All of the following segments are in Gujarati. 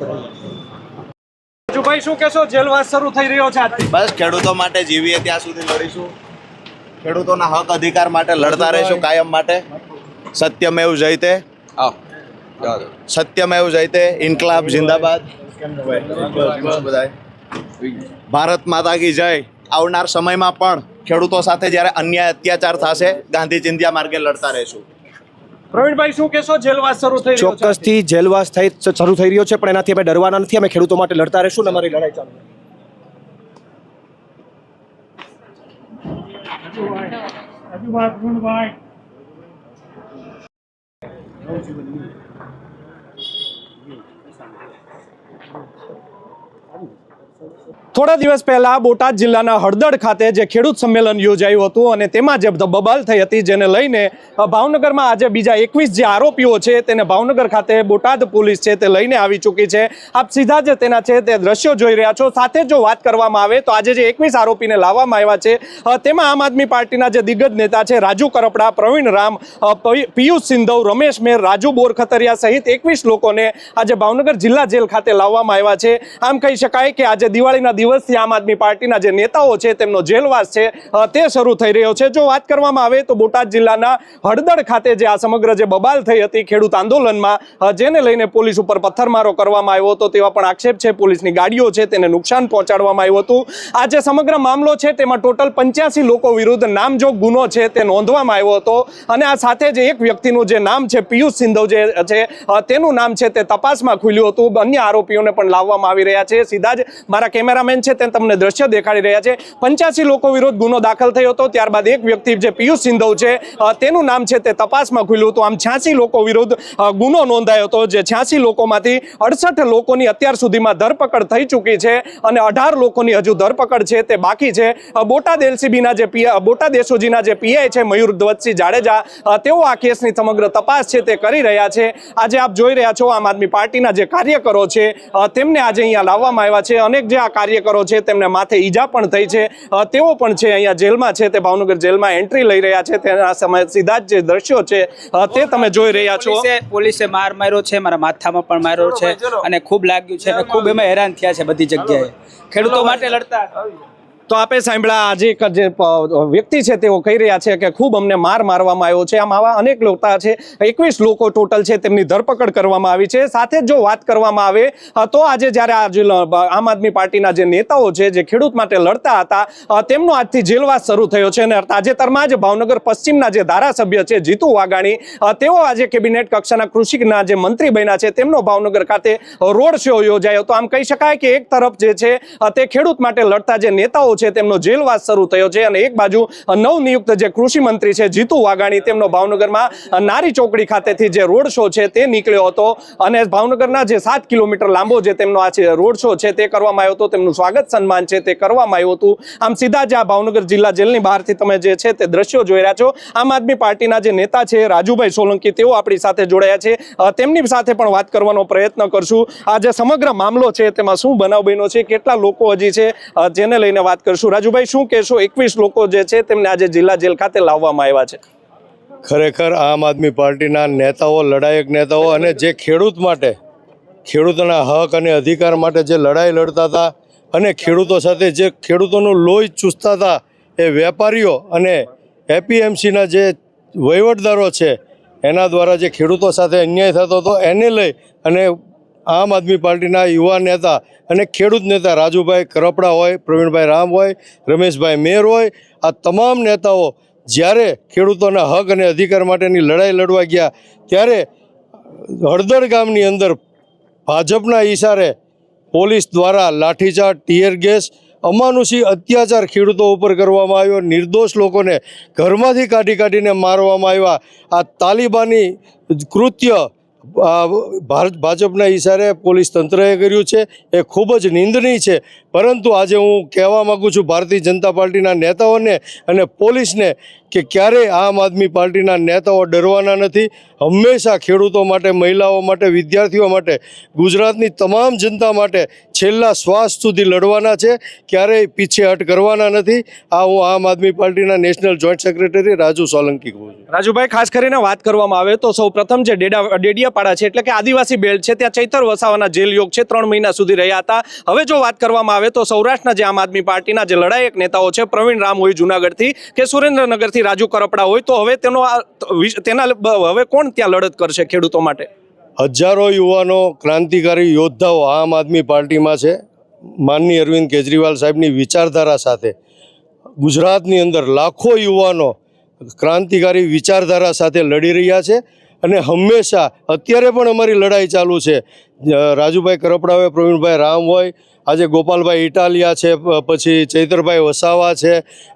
Gracias. રાજુભાઈ શું કહેશો? જેલવાસ શરૂ થઈ રહ્યો છે આજથી. બસ ખેડૂતો માટે જીવીએ ત્યાં સુધી લડીશું. ખેડૂતોના હક અધિકાર માટે લડતા રહીશું કાયમ માટે. સત્યમેવ જયતે. સત્યમેવ જયતે ઇન્કલાબ જિંદાબાદ. બધાય. ભારત માતા કી જય. આવનાર સમયમાં પણ ખેડૂતો સાથે જ્યારે અન્યાય અત્યાચાર થશે ગાંધી ચિંધ્યા માર્ગે લડતા રહીશું. પ્રવીણભાઈ શું કહેશો? જેલવાસ શરૂ થઈ રહ્યો છે ચોક્કસથી જેલવાસ થઈ શરૂ થઈ રહ્યો છે પણ એનાથી અમે ડરવાના નથી. અમે ખેડૂતો માટે લડતા રહેશું ને અમારી લડાઈ ચાલુ. થોડા દિવસ પહેલા બોટાદ જિલ્લાના હળદડ ખાતે જે ખેડૂત સંમેલન યોજાયું હતું અને તેમાં જે બબાલ થઈ હતી, જેને લઈને ભાવનગરમાં આજે બીજા એકવીસ જે આરોપીઓ છે, તેને ભાવનગર ખાતે બોટાદ પોલીસ છે તે લઈને આવી ચૂકી છે. આપ સીધા જે તેના છે તે દ્રશ્યો જોઈ રહ્યા છો. સાથે જો વાત કરવામાં આવે તો આજે જે એકવીસ આરોપીને લાવવામાં આવ્યા છે તેમાં આમ આદમી પાર્ટીના જે દિગ્ગજ નેતા છે, રાજુ કરપડા, પ્રવીણ રામ પિયુષ સિંધવ, રમેશ મેર, રાજુ બોરખતરિયા સહિત એકવીસ લોકોને આજે ભાવનગર જિલ્લા જેલ ખાતે લાવવામાં આવ્યા છે. આમ કહી શકાય કે આજે દિવાળીના દિવસથી આમ આદમી પાર્ટીના જે નેતાઓ છે તેમનો જેલવાસ છે તે શરૂ થઈ રહ્યો છે. જો વાત કરવામાં આવે તો બોટાદ જિલ્લાના હળદડ ખાતે જે આ સમગ્ર જે બબાલ થઈ હતી ખેડૂત આંદોલનમાં જેને લઈને પોલીસ ઉપર પથ્થરમારો કરવામાં આવ્યો હતો તેવા પણ આક્ષેપ છે. પોલીસની ગાડીઓ છે તેને નુકસાન પહોંચાડવામાં આવ્યું હતું. આ જે સમગ્ર મામલો છે તેમાં ટોટલ પંચ્યાસી લોકો વિરુદ્ધ નામજોગ ગુનો છે તે નોંધવામાં આવ્યો હતો. અને આ સાથે જ એક વ્યક્તિનું જે નામ છે પિયુષ સિંધવ જે છે તેનું નામ છે તે તપાસમાં ખુલ્યું હતું. અન્ય આરોપીઓને પણ લાવવામાં આવી રહ્યા છે. સીધા જ મારા કેમેરામેન છે તે તમને દ્રશ્ય દેખાડી રહ્યા છે. પંચ્યાસી લોકો વિરુદ્ધ ગુનો દાખલ થયો હતો. ત્યારબાદ એક વ્યક્તિ જે પિયુષ સિંધવ છે તેનું નામ છે તે તપાસમાં ખુલ્યું હતું. આમ છ્યાસી લોકો વિરુદ્ધ ગુનો નોંધાયો હતો, જે છ્યાસી લોકોમાંથી અડસઠ લોકોની અત્યાર સુધીમાં ધરપકડ થઈ ચૂકી છે અને અઢાર લોકોની હજુ ધરપકડ છે તે બાકી છે. બોટાદ એલસીબીના જે બોટાદ એસઓજીના જે પીઆઈ છે, મયુર ધ્વજસિંહ જાડેજા તેઓ આ કેસની સમગ્ર તપાસ છે તે કરી રહ્યા છે. આજે આપ જોઈ રહ્યા છો, આમ આદમી પાર્ટીના જે કાર્યકરો છે તેમને આજે અહીંયા લાવવામાં આવ્યા છે. અનેક જે આ કાર્યકરો છે તેમને માથે ઈજા પણ થઈ છે. તેઓ પણ છે અહીંયા જેલમાં છે તે ભાવનગર જેલમાં એન્ટ્રી લઈ રહ્યા છે. તેના સમય સીધા જ જે દ્રશ્યો છે તે તમે જોઈ રહ્યા છો. પોલીસે પોલીસે માર માર્યો છે મારા માથામાં પણ માર્યો છે અને ખૂબ લાગ્યું છે અને ખૂબ એમાં હેરાન થયા છે બધી જગ્યાએ. ખેડૂતો માટે લડતા તો આપે સાંભળ્યા આજે એક જે વ્યક્તિ છે તેઓ કહી રહ્યા છે કે ખૂબ અમને માર મારવામાં આવ્યો છે. આમ આવા અનેક લોકો છે. એકવીસ લોકો ટોટલ છે તેમની ધરપકડ કરવામાં આવી છે. સાથે જ જો વાત કરવામાં આવે તો આજે જ્યારે આ આમ આદમી પાર્ટીના જે નેતાઓ છે, જે ખેડૂત માટે લડતા હતા તેમનો આજથી જેલવાસ શરૂ થયો છે અને તાજેતરમાં જ ભાવનગર પશ્ચિમના જે ધારાસભ્ય છે, જીતુ વાઘાણી તેઓ આજે કેબિનેટ કક્ષાના કૃષિના જે મંત્રી બન્યા છે, તેમનો ભાવનગર ખાતે રોડ શો યોજાયો. તો આમ કહી શકાય કે એક તરફ જે છે તે ખેડૂત માટે લડતા જે નેતાઓ છે, તેમનો જેલવાસ શરૂ થયો છે અને એક બાજુ નવનિયુક્ત જે કૃષિ મંત્રી છે, જીતુ વાઘાણી, તેમનો ભાવનગરમાં નારી ચોકડી ખાતેથી જે રોડ શો છે તે નીકળ્યો હતો. અને ભાવનગરના જે સાત કિલોમીટર લાંબો જે તેમનો આ રોડ શો છે તે કરવામાં આવ્યો હતો. તેમનું સ્વાગત સન્માન છે તે કરવામાં આવ્યું હતું. આમ સીધા જ આ ભાવનગર જિલ્લા જેલની બહારથી તમે જે છે તે દ્રશ્યો જોઈ રહ્યા છો. આમ આદમી પાર્ટીના જે નેતા છે, રાજુભાઈ સોલંકી, તેઓ આપણી સાથે જોડાયા છે. તેમની સાથે પણ વાત કરવાનો પ્રયત્ન કરશું. આ જે સમગ્ર મામલો છે તેમાં શું બનાવ બન્યો છે, કેટલા લોકો હજી છે જેને લઈને વાત કરશું. રાજુભાઈ, શું કહેશો? એકવીસ લોકો જે છે તેમને આજે જિલ્લા જેલ ખાતે લાવવામાં આવ્યા છે. ખરેખર આમ આદમી પાર્ટીના નેતાઓ, લડાયક નેતાઓ અને જે ખેડૂત માટે, ખેડૂતોના હક અને અધિકાર માટે જે લડાઈ લડતા હતા અને ખેડૂતો સાથે જે ખેડૂતોનું લોહી ચૂસતા હતા, એ વેપારીઓ અને એપીએમસીના જે વહીવટદારો છે, એના દ્વારા જે ખેડૂતો સાથે અન્યાય થતો હતો, એને લઈ અને આમ આદમી પાર્ટીના યુવા નેતા અને ખેડૂત નેતા રાજુભાઈ કરપડા હોય, પ્રવીણભાઈ રામ હોય, રમેશભાઈ મેર હોય, આ તમામ નેતાઓ જ્યારે ખેડૂતોના હક અને અધિકાર માટેની લડાઈ લડવા ગયા, ત્યારે હળદર ગામની અંદર ભાજપના ઈશારે પોલીસ દ્વારા લાઠીચાર્જ, ટીયર ગેસ, અમાનુષી અત્યાચાર ખેડૂતો ઉપર કરવામાં આવ્યો, નિર્દોષ લોકોને ઘરમાંથી કાઢી કાઢીને મારવામાં આવ્યા. આ તાલિબાની કૃત્ય ભારત ભાજપના ઇશારે પોલીસ તંત્રએ કર્યું છે. એ ખૂબ જ નિંદનીય છે. પરંતુ આજે હું કહેવા માગું છું ભારતીય જનતા પાર્ટીના નેતાઓને અને પોલીસને કે ક્યારેય આમ આદમી પાર્ટીના નેતાઓ ડરવાના નથી. હંમેશા ખેડૂતો માટે, મહિલાઓ માટે, વિદ્યાર્થીઓ માટે, ગુજરાતની તમામ જનતા માટે છેલ્લા શ્વાસ સુધી લડવાના છે. ક્યારેય પીછેહટ કરવાના નથી. આ હું આમ આદમી પાર્ટીના national joint secretary Raju Solanki કહું છું. રાજુભાઈ, ખાસ કરીને વાત કરવામાં આવે તો સૌ પ્રથમ જે ડેડા, ડેડિયાપાડા છે, એટલે કે આદિવાસી બેલ્ટ છે, ત્યાં ચૈતર વસાવાના જેલ યોગ છે, ત્રણ મહિના સુધી રહ્યા હતા. હવે જો વાત કરવામાં આવે તો સૌરાષ્ટ્રના જે આમ આદમી પાર્ટીના જે લડાયક નેતાઓ છે, પ્રવીણ રામ હોય જુનાગઢથી, કે સુરેન્દ્રનગરથી રાજુ કરપડા હોય, તો હવે તેનો તેના હવે કોણ ત્યાં લડત કરશે ખેડૂતો માટે? હજારો યુવાનો ક્રાંતિકારી યોદ્ધાઓ આમ આદમી પાર્ટીમાં છે. માનની અરવિંદ કેજરીવાલ સાહેબની વિચારધારા સાથે. ગુજરાતની અંદર લાખો યુવાનો ક્રાંતિકારી વિચારધારા સાથે લડી રહ્યા છે. અને હંમેશા, અત્યારે પણ અમારી લડાઈ ચાલુ છે. રાજુભાઈ કરપડા હોય પ્રવીણભાઈ રામ હોય, આજે ગોપાલભાઈ ઇટાલિયા છે પછી ચૈતરભાઈ વસાવા છે,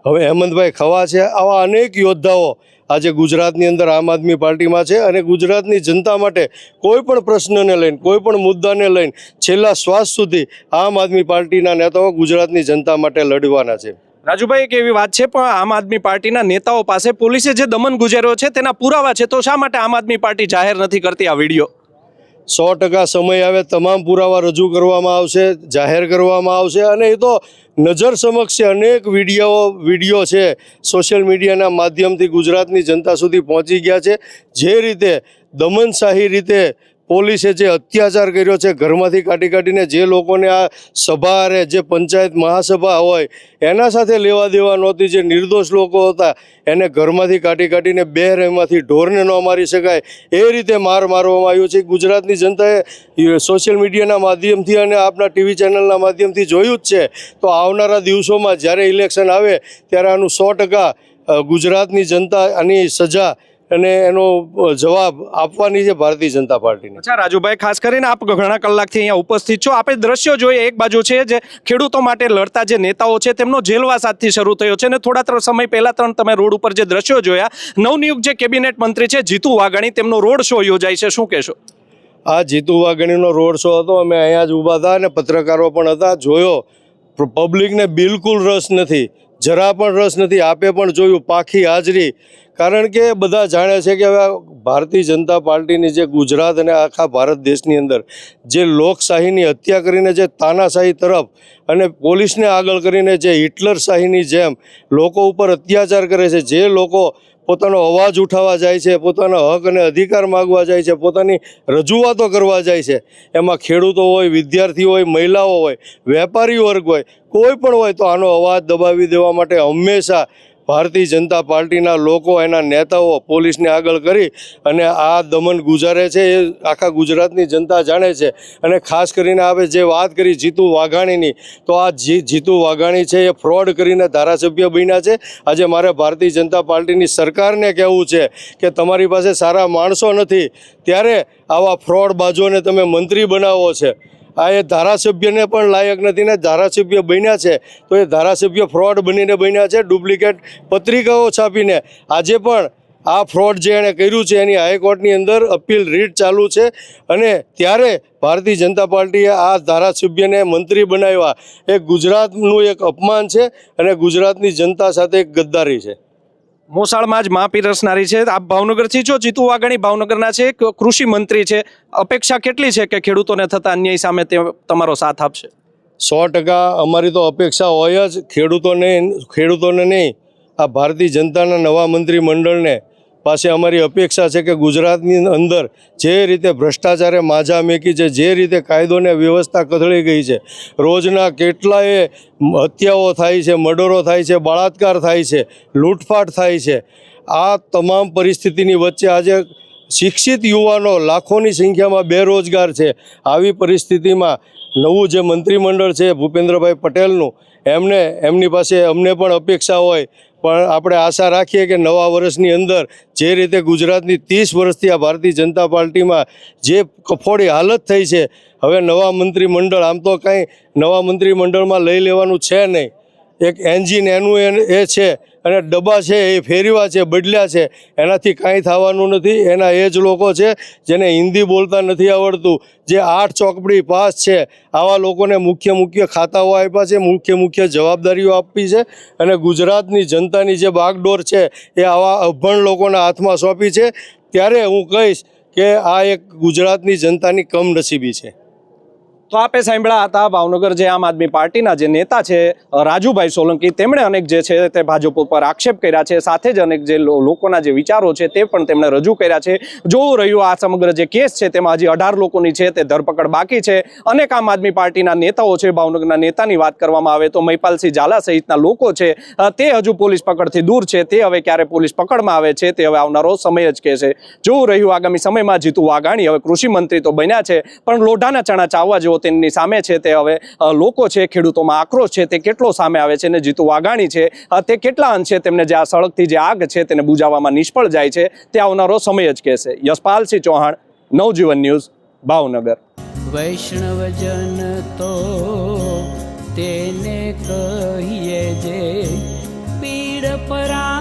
હવે હેમંતભાઈ ખવા છે. આવા અનેક યોદ્ધાઓ આજે ગુજરાતની અંદર આમ આદમી પાર્ટીમાં છે અને ગુજરાતની જનતા માટે કોઈ પણ પ્રશ્નને લઈને, કોઈ પણ મુદ્દાને લઈને છેલ્લા શ્વાસ સુધી આમ આદમી પાર્ટીના નેતાઓ ગુજરાતની જનતા માટે લડવાના છે. રાજુભાઈ, એક એવી વાત છે, પણ આમ આદમી પાર્ટીના નેતાઓ પાસે પોલીસે જે દમન ગુજાર્યો છે તેના પુરાવા છે, તો શા માટે આમ આદમી પાર્ટી જાહેર નથી કરતી આ વીડિયો? સો ટકા સમય આવે, તમામ પુરાવા રજૂ કરવામાં આવશે, જાહેર કરવામાં આવશે, અને એ તો નજર સમક્ષ અનેક વીડિયો વીડિયો છે, સોશિયલ મીડિયાના માધ્યમથી ગુજરાતની જનતા સુધી પહોંચી ગયા છે. જે રીતે દમનશાહી રીતે પોલીસે જે અત્યાચાર કર્યો છે, ઘરમાંથી કાઢી કાઢીને જે લોકોને આ સભા અરે જે પંચાયત મહાસભા હોય, એના સાથે લેવા દેવા નહોતી. જે નિર્દોષ લોકો હતા, એને ઘરમાંથી કાઢી કાઢીને બે એમાંથી ઢોરને ન મારી શકાય. એ રીતે માર મારવામાં આવ્યો છે. ગુજરાતની જનતાએ સોશિયલ મીડિયાના માધ્યમથી અને આપના ટીવી ચેનલના માધ્યમથી જોયું જ છે. તો આવનારા દિવસોમાં જ્યારે ઇલેક્શન આવે, ત્યારે આનું સો ગુજરાતની જનતા આની સજા અને એનો જવાબ આપવાની છે ભારતીય જનતા પાર્ટીને. અચ્છા રાજુભાઈ ખાસ કરીને આપ ઘણા કલાકથી અહીંયા ઉપસ્થિત છો. આપણે દ્રશ્યો જોઈએ. એક બાજુ છે જે ખેડૂતો માટે લડતા જે નેતાઓ છે તેમનો જેલવાસ આજથી શરૂ થયો છે. અને થોડા ત્રણ સમય પહેલા ત્રણ તમે રોડ ઉપર જે દ્રશ્યો જોયા નવનિયુક્ત જે કેબિનેટ મંત્રી છે જીતુ વાઘાણી તેમનો રોડ શો યોજાય છે. શું કહેશો? આ જીતુ વાઘાણીનો રોડ શો હતો. અમે અહીંયા જ ઊભા હતા અને પત્રકારો પણ હતા. જોયો પબ્લિકને બિલકુલ રસ નથી. જરા પણ રસ નથી, આપે પણ જોયું પાખી હાજરી. કારણ કે બધા જાણે છે કે હવે ભારતીય જનતા પાર્ટીની જે ગુજરાત અને આખા ભારત દેશની અંદર જે લોકશાહીની હત્યા કરીને જે તાનાશાહી તરફ અને પોલીસને આગળ કરીને જે હિટલરશાહીની જેમ લોકો ઉપર અત્યાચાર કરે છે, જે લોકો પોતાનો અવાજ ઉઠાવવા જાય છે, પોતાના હક અને અધિકાર માગવા જાય છે, પોતાની રજૂઆતો કરવા જાય છે. એમાં ખેડૂતો હોય, વિદ્યાર્થીઓ હોય, મહિલાઓ હોય, વેપારી વર્ગ હોય, કોઈ પણ હોય તો આનો અવાજ દબાવી દેવા માટે હંમેશા ભારતીય જનતા પાર્ટીના લોકો, એના નેતાઓ પોલીસને આગળ કરી અને આ દમન ગુજારે છે, એ આખા ગુજરાતની જનતા જાણે છે. અને ખાસ કરીને આપણે જે વાત કરી જીતુ વાઘાણીની, તો આ જીતુ વાઘાણી છે, એ ફ્રોડ કરીને ધારાસભ્ય બન્યા છે. આજે મારે ભારતીય જનતા પાર્ટીની સરકારને કહેવું છે કે તમારી પાસે સારા માણસો નથી, ત્યારે આવા ફ્રોડ બાજુને તમે મંત્રી બનાવો છે. આ એ ધારાસભ્યને પણ લાયક નથી ને ધારાસભ્ય બન્યા છે, તો એ ધારાસભ્ય ફ્રોડ બનીને બન્યા છે ડુપ્લિકેટ પત્રિકાઓ છાપીને. આજે પણ આ ફ્રોડ જે એણે કર્યું છે, એની હાઈકોર્ટની અંદર અપીલ રીટ ચાલુ છે અને ત્યારે ભારતીય જનતા પાર્ટીએ આ ધારાસભ્યને મંત્રી બનાવ્યા. એ ગુજરાતનું એક અપમાન છે અને ગુજરાતની જનતા સાથે એક ગદ્દારી છે. મોસાળમાં જ મા પીરસનારી છે. આપ ભાવનગરથી છો, જીતુ વાઘાણી ભાવનગરના છે કૃષિ મંત્રી છે. અપેક્ષા કેટલી છે કે ખેડૂતોને થતા અન્યાય સામે તે તમારો સાથ આપશે? સો ટકા અમારી તો અપેક્ષા હોય જ. ખેડૂતોને ખેડૂતોને નહીં, આ ભારતીય જનતાના નવા મંત્રી મંડળને પાસે અમારી અપેક્ષા છે કે ગુજરાતની અંદર જે રીતે ભ્રષ્ટાચારે માજા મેકી છે, જે રીતે કાયદોને વ્યવસ્થા કથળી ગઈ છે, રોજના કેટલાય હત્યાઓ થાય છે, મર્ડરો થાય છે, બળાત્કાર થાય છે, લૂંટફાટ થાય છે, આ તમામ પરિસ્થિતિની વચ્ચે આજે શિક્ષિત યુવાનો લાખોની સંખ્યામાં બેરોજગાર છે. આવી પરિસ્થિતિમાં નવું જે મંત્રીમંડળ છે, ભૂપેન્દ્રભાઈ પટેલનું એમને, એમની પાસે અમને પણ અપેક્ષા હોય. પણ આપણે આશા રાખીએ કે નવા વર્ષની અંદર જે રીતે ગુજરાતની ત્રીસ વર્ષથી આ ભારતીય જનતા પાર્ટીમાં જે કફોડી હાલત થઈ છે, હવે નવા મંત્રીમંડળ આમ તો કાંઈ નવા મંત્રીમંડળમાં લઈ લેવાનું છે નહીં. એક એન્જિન એનું એ- છે. અને ડબ્બા છે, એ ફેરવ્યા છે, બદલ્યા છે, એનાથી કાંઈ થવાનું નથી. એના એ જ લોકો છે, જેને હિન્દી બોલતા નથી આવડતું, જે આઠ ચોકડી પાસ છે, આવા લોકોને મુખ્ય મુખ્ય ખાતાઓ આપ્યા છે, મુખ્ય મુખ્ય જવાબદારીઓ આપી છે. અને ગુજરાતની જનતાની જે બાગડોર છે, એ આવા અભણ લોકોના હાથમાં સોંપી છે. ત્યારે હું કહીશ કે આ એક ગુજરાતની જનતાની કમનસીબી છે. તો આપે સાંભળ્યા હતા ભાવનગર જે આમ આદમી પાર્ટીના જે નેતા છે, રાજુભાઈ સોલંકી, તેમણે અનેક જે છે તે ભાજપ ઉપર આક્ષેપ કર્યા છે, સાથે જ અનેક જે લોકોના જે વિચારો છે તે પણ તેમણે રજૂ કર્યા છે. જોવું રહ્યું આ સમગ્ર જે કેસ છે તેમાં હજી અઢાર લોકોની છે તે ધરપકડ બાકી છે. અનેક આમ આદમી પાર્ટીના નેતાઓ છે, ભાવનગરના નેતાની વાત કરવામાં આવે તો મહિપાલસિંહ ઝાલા સહિતના લોકો છે તે હજુ પોલીસ પકડથી દૂર છે, તે હવે ક્યારે પોલીસ પકડમાં આવે છે તે હવે આવનારો સમય જ કહેશે. જોવું રહ્યું આગામી સમયમાં જીતુ વાઘાણી હવે કૃષિ મંત્રી તો બન્યા છે, પણ લોઢાના ચણા ચાવવા જેવો તેમની સામે છે તે હવે લોકો છે ખેડૂતોમાં આક્રોશ છે, તે કેટલો સામે આવે છે અને જીતુ વાઘાણી છે તે કેટલા અંશે તેમને જે આ સળગથી જે આગ છે તેને બુજાવવામાં નિષ્ફળ જાય છે, તે આવનારો સમય જ કહેશે. યશપાલસિંહ ચૌહાણ, નવજીવન ન્યૂઝ, ભાવનગર. વૈષ્ણવજન તો તેને કહીએ જે, પીડ પરા